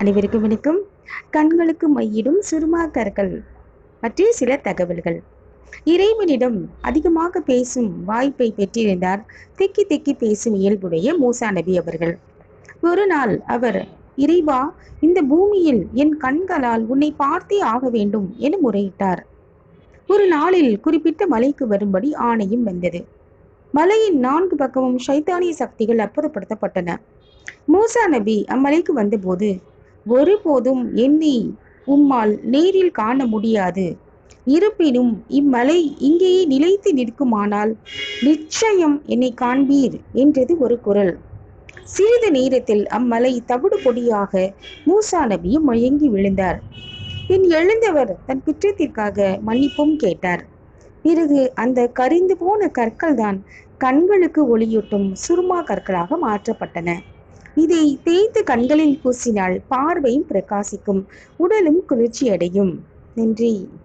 அனைவருக்கும் வணக்கம். கண்களுக்கு மையிடும் சுருமா கற்கள் பற்றிய சில தகவல்கள். இறைவனிடம் அதிகமாக பேசும் வாய்ப்பை பெற்றிருந்தார். திக்கி திக்கி பேசும் இயல்புடைய மூசா நபி அவர்கள். ஒரு நாள் அவர் இறைவா இந்த பூமியில் என் கண்களால் உன்னை பார்த்தே ஆக வேண்டும் என முறையிட்டார். ஒரு நாளில் குறிப்பிட்ட மலைக்கு வரும்படி ஆணையும் வந்தது. மலையின் நான்கு பக்கமும் சைத்தானிய சக்திகள் அப்புறப்படுத்தப்பட்டன. மூசா நபி அம்மலைக்கு வந்தபோது ஒருபோதும் என்னை உம்மால் நேரில் காண முடியாது. இருப்பினும் இம்மலை இங்கேயே நிலைத்து நிற்குமானால் நிச்சயம் என்னை காண்பீர் என்றது ஒரு குரல். சிறிது நேரத்தில் அம்மலை தவிடு பொடியாக மூசா நபியும் மயங்கி விழுந்தார். பின் எழுந்தவர் தன் குற்றத்திற்காக மன்னிப்பும் கேட்டார். பிறகு அந்த கரிந்து போன கற்கள் தான் கண்களுக்கு ஒளியூட்டும் சுருமா கற்களாக மாற்றப்பட்டன. இதை தேய்த்து கண்களில் பூசினால் பார்வையும் பிரகாசிக்கும். உடலும் குளிர்ச்சி அடையும் நன்றி.